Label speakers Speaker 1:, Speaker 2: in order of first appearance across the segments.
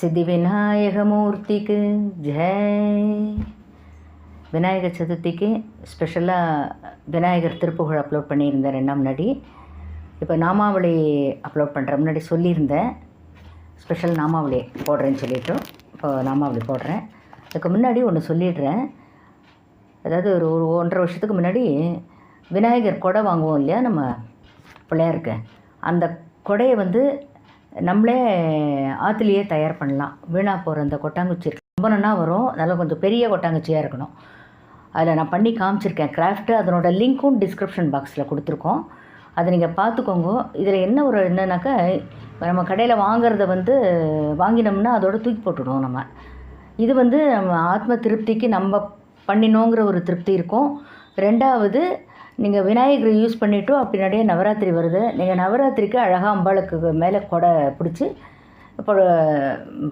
Speaker 1: சித்தி விநாயகமூர்த்திக்கு ஜெய். விநாயகர் சதுர்த்திக்கு ஸ்பெஷலாக விநாயகர் திருப்புகழ் அப்லோட் பண்ணியிருந்தேன் ரெண்டாம் முன்னாடி. இப்போ நாமாவளி அப்லோட் பண்ணுறேன் முன்னாடி சொல்லியிருந்தேன். ஸ்பெஷல் நாமாவளி போடுறேன்னு சொல்லிவிட்டு இப்போ நாமாவளி போடுறேன். அதுக்கு முன்னாடி ஒன்று சொல்லிடுறேன். அதாவது ஒரு ஒரு ஒன்றரை வருஷத்துக்கு முன்னாடி விநாயகர் கொடை வாங்குவோம் இல்லையா நம்ம பிள்ளையாருக்கு. அந்த கொடையை வந்து நம்மளே ஆற்றுலையே தயார் பண்ணலாம். வீணாக போகிற அந்த கொட்டாங்குச்சி இருக்கு. ரொம்ப நல்லா வரும். நல்லா கொஞ்சம் பெரிய கொட்டாங்குச்சியாக இருக்கணும். அதில் நான் பண்ணி காமிச்சிருக்கேன். கிராஃப்ட்டு அதனோட லிங்க்கும் டிஸ்கிரிப்ஷன் பாக்ஸில் கொடுத்துருக்கோம். அதை நீங்கள் பார்த்துக்கோங்க. இதில் என்ன ஒரு என்னன்னாக்கா நம்ம கடையில் வாங்குறத வந்து வாங்கினோம்னா அதோட தூக்கி போட்டுடுவோம் நம்ம. இது வந்து நம்ம ஆத்ம திருப்திக்கு நம்ம பண்ணினோங்கிற ஒரு திருப்தி இருக்கும். ரெண்டாவது நீங்கள் விநாயகரை யூஸ் பண்ணிவிட்டு அப்படி நிறைய நவராத்திரி வருது. நீங்கள் நவராத்திரிக்கு அழகாக அம்பாளுக்கு மேலே கொடை பிடிச்சி இப்போ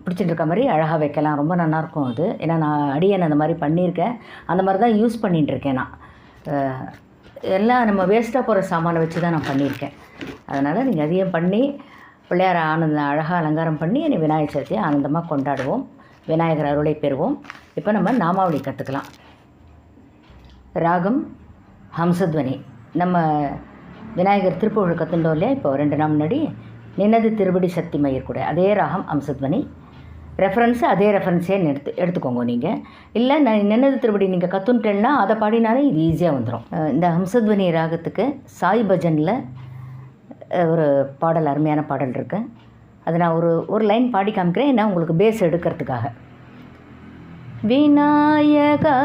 Speaker 1: பிடிச்சிட்டு இருக்க மாதிரி அழகாக வைக்கலாம். ரொம்ப நல்லாயிருக்கும் அது. ஏன்னா நான் அடியன் அந்த மாதிரி பண்ணியிருக்கேன். அந்த மாதிரி தான் யூஸ் பண்ணிகிட்டுருக்கேன் நான். எல்லாம் நம்ம வேஸ்ட்டாக போகிற சாமானை வச்சு தான் நான் பண்ணியிருக்கேன். அதனால் நீங்கள் அதையும் பண்ணி பிள்ளையார ஆனந்த அழகாக அலங்காரம் பண்ணி என்னை விநாயகர் சதுர்த்தியை ஆனந்தமாக கொண்டாடுவோம். விநாயகர் அருளை பெறுவோம். இப்போ நம்ம நாமாவளி கற்றுக்கலாம் ராகம் ஹம்சத்வனி. நம்ம விநாயகர் திருப்புகழ் கற்றுண்டோம் இல்லையா? இப்போ ரெண்டு நாள் முன்னாடி நினது திருவடி சக்தி மயிர் கூட. அதே ராகம் ஹம்சத்வனி. ரெஃபரன்ஸு அதே ரெஃபரன்ஸே எடுத்து எடுத்துக்கோங்க நீங்கள் இல்லை நான் நினது திருவடி நீங்கள் கற்றுன்ட்டேன்னா அதை பாடினாலே இது ஈஸியாக வந்துடும் இந்த ஹம்சத்வனி ராகத்துக்கு சாய் பஜனில் ஒரு பாடல் அருமையான பாடல் இருக்குது அதை நான் ஒரு ஒரு லைன் பாடி காமிக்கிறேன். ஏன்னா உங்களுக்கு பேஸ் எடுக்கிறதுக்காக. விநாயகா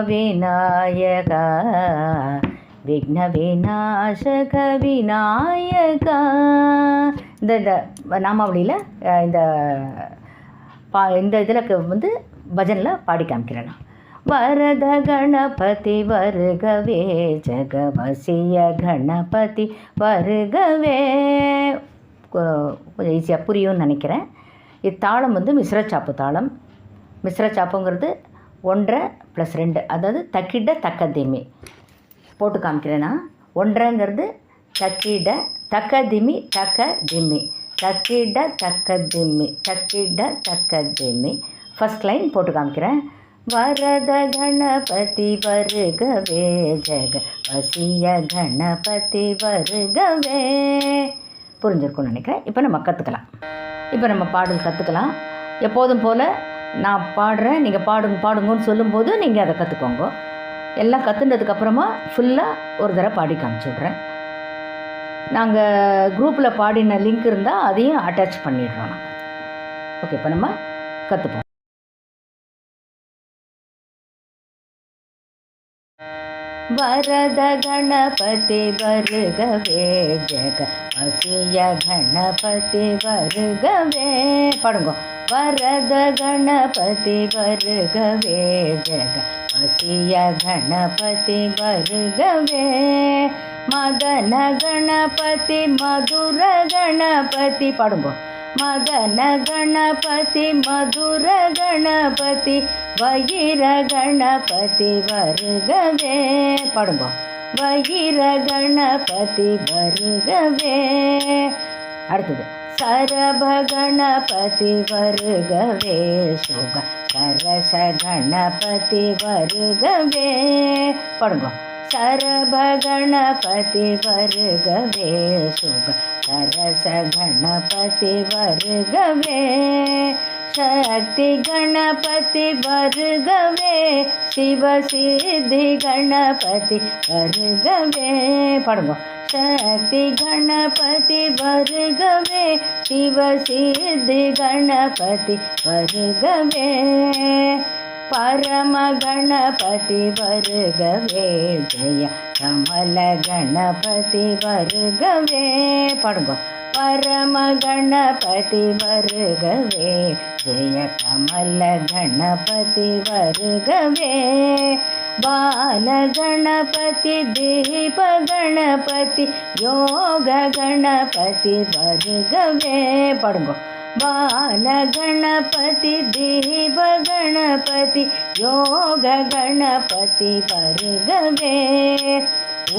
Speaker 1: விநாயகா. விக்ன விநாசக விநாயகா. இந்த இந்த நாமாவளியில் அஹ், இந்த பா இந்த இதில் வந்து பஜனில் பாடி காமிக்கிறேன். வரத கணபதி வருகவே ஜெகவசிய கணபதி வருகவே. கொஞ்சம் ஈஸியாக புரியும்னு நினைக்கிறேன். இத்தாளம் வந்து மிஸ்ரச்சாப்பு தாளம். மிஸ்ரச்சாப்புங்கிறது ஒன்றரை ப்ளஸ் ரெண்டு. அதாவது தக்கிட தக்க திமி போட்டு காமிக்கிறேன்னா ஒன்றரைங்கிறது தக்கிட தக்க திமி தக்க திம்மி தக்கிட தக்க திம்மி தக்கிட தக்க திம்மி ஃபஸ்ட் லைன் போட்டு காமிக்கிறேன். வரத கணபதி வருகவே ஜெக வசிய கணபதி வருகவே. புரிஞ்சிருக்கும்னு நினைக்கிறேன். இப்போ நம்ம கற்றுக்கலாம் இப்போ நம்ம பாடல் கற்றுக்கலாம் எப்போதும் போல் நான் பாடுறேன் நீங்கள் பாடுங்க பாடுங்கன்னு சொல்லும்போது நீங்கள் அதை கற்றுக்கோங்க எல்லாம் கற்றுனதுக்கப்புறமா ஃபுல்லாக ஒரு தடவை பாடி காமிச்சு விட்றேன் நாங்கள் குரூப்பில் பாடின லிங்க் இருந்தால் அதையும் அட்டாச் பண்ணிடுறோம் நாங்கள் ஓகே இப்போ நம்ம கற்றுப்போம் வரத கணபதி வருகவே ஜெக வசிய கணபதி வருகவே. பாடுங்க. வரத கணபதி வருகவே ஜெக வசிய கணபதி வருகவே. மதன கணபதி மதுர கணபதி. பாடுங்க. மதன கணபதி மதுர கணபதி வயிர கணபதி வருகவே. பாடுங்க. வயிர கணபதி வருகவே. அடுத்தது. சரப கணபதி வருகவே. சுக சரச கணபதி வருகவே. பாடுங்க. சரப கணபதி வருகவே சுக சரச கணபதி வருகவே சக்தி கணபதி வருகவே சிவ சித்தி கணபதி வருகவே பாடுங்க. சக்தி கணபதி வருகவே சிவ சித்தி கணபதி பரமகணபதி வருகவே ஜெய கமல கணபதி வருகவே. பாடுங்க. பரமகணபதி வருகவே ஜெய கமல கணபதி வருகவே. बालगणपति दीपगणपति योग गणपति वर्गवे पढ़ो बालगणपति देवगणपति योगगणपति वर्गवे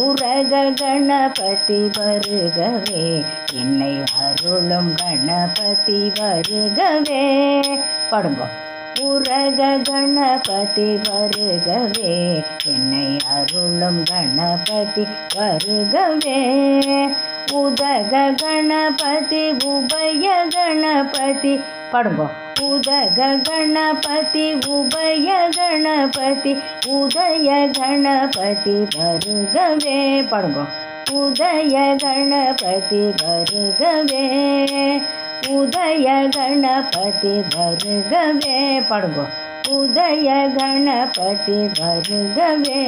Speaker 1: உரக கணபதி வருகவே என்னை அருளும் கணபதி வருகவே பாடுங்க உரக கணபதி வருகவே என்னை அருளும் கணபதி வருகவே உதக கணபதி உபய கணபதி. பாடுங்க. உதக கணபதி உபய கணபதி. உதய கணபதி வருகவே. பாடுங்க. உதய கணபதி வருகவே. உதய கணபதி வருகவே. பாடுங்க. உதய கணபதி வருகவே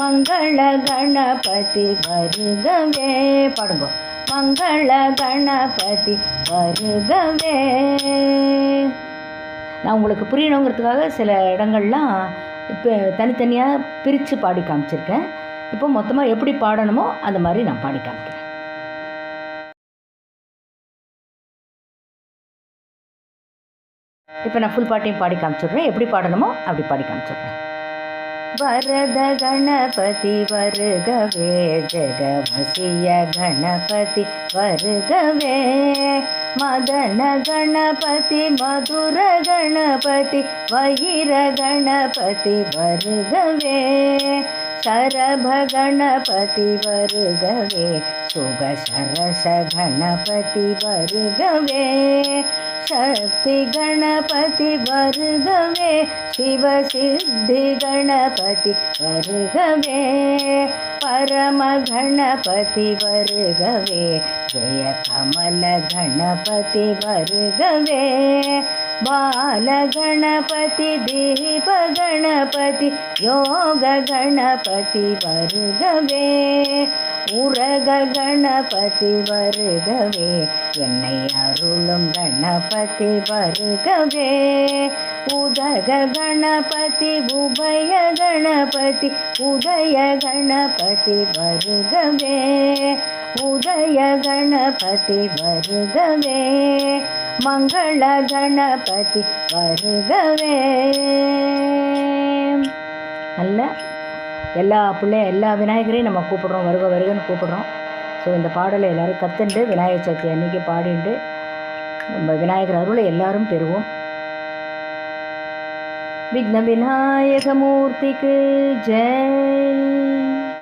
Speaker 1: மங்கள கணபதி வருகவே. பாடுங்க. மங்கள கணபதி வருகவே. நான் உங்களுக்கு புரியணுங்கிறதுக்காக சில இடங்கள்லாம் இப்போ தனித்தனியாக பிரித்து பாடி காமிச்சிருக்கேன். இப்போ மொத்தமாக எப்படி பாடணுமோ அந்த மாதிரி நான் பாடி காமிக்கிறேன். இப்போ நான் ஃபுல் பாட்டையும் பாடி காமிச்சிடுறேன். எப்படி பாடணுமோ அப்படி பாடி காமிச்சிடுறேன். வரத கணபதி வருகவே ஜெகவசிய கணபதி வருகவே. மதன கணபதி மதுர கணபதி வயிர கணபதி வருகவே. சரபணபதி வருகவே சுக சரச கணபதி வருகவே சக்தி கணபதி வருகவே சிவ சித்தி கணபதி வருகவே பரம கணபதி வருகவே ஜெய கமல கணபதி வருகவே बालगणपति दीपगणपति योगगणपति வருகவே உரக கணபதி வருகவே என்னை அருளும் கணபதி வருகவே. உதக கணபதி உபய கணபதி உதய கணபதி வருகவே. உதய கணபதி வருகவே. மங்கள கணபதி வருகவே. நல்ல எல்லா பிள்ளை எல்லா விநாயகரையும் நம்ம கூப்பிடுறோம். வருக வருகன்னு கூப்பிடுறோம். ஸோ இந்த பாடலை எல்லோரும் கற்றுண்டு விநாயகர் சதுர்த்தி அன்றைக்கி பாடிண்டு நம்ம விநாயகர் அருளை எல்லாரும் பெறுவோம். விக்ன விநாயகமூர்த்திக்கு ஜெய்.